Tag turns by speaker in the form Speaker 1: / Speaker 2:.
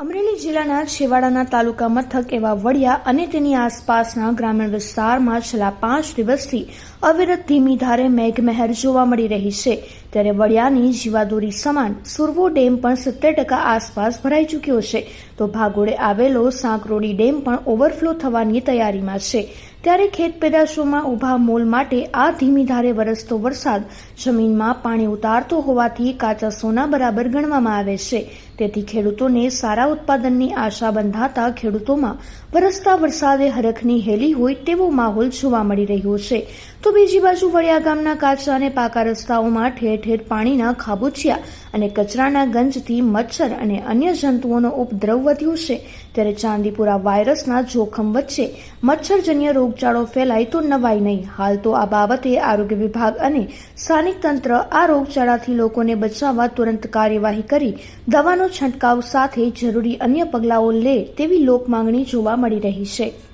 Speaker 1: અમરેલી જિલ્લાના છેવાડાના તાલુકા મથક એવા વડિયા અને તેની આસપાસના ગ્રામીણ વિસ્તારમાં છેલ્લા પાંચ દિવસથી અવિરત ધીમી ધારે મેઘમહેર જોવા મળી રહી છે. ત્યારે વડિયાની જીવાદોરી સમાન સુરવો ડેમ પણ સિત્તેર ટકા આસપાસ ભરાઈ ચૂક્યો છે. તો ભાગોળે આવેલો સાંકરોડી ડેમ પણ ઓવરફ્લો થવાની તૈયારીમાં છે. ત્યારે ખેત પેદાશોમાં ઊભા મોલ માટે આ ધીમી ધારે વરસતો વરસાદ જમીનમાં પાણી ઉતારતો હોવાથી કાચા સોના બરાબર ગણવામાં આવે છે. તેથી ખેડૂતોને સારા ઉત્પાદનની આશા બંધાતા ખેડૂતોમાં વરસતા વરસાદે હરખની હેલી હોય તેવો માહોલ જોવા મળી રહ્યો છે. તો બીજી બાજુ વડિયા ગામના કાચા અને પાકા રસ્તાઓમાં ઠેર ઠેર પાણીના ખાબોચિયા અને કચરાના ગંજથી મચ્છર અને અન્ય જંતુઓનો ઉપદ્રવ વધ્યો છે. ત્યારે ચાંદીપુરા વાયરસના જોખમ વચ્ચે મચ્છરજન્ય રોગચાળો ફેલાય તો નવાય નહીં. હાલ તો આ બાબતે આરોગ્ય વિભાગ અને સ્થાનિક તંત્ર આ રોગચાળાથી લોકોને બચાવવા તુરંત કાર્યવાહી કરી દવાનો છંટકાવ સાથે જરૂરી અન્ય પગલાઓ લે તેવી લોક માંગણી જોવા મળી રહી છે.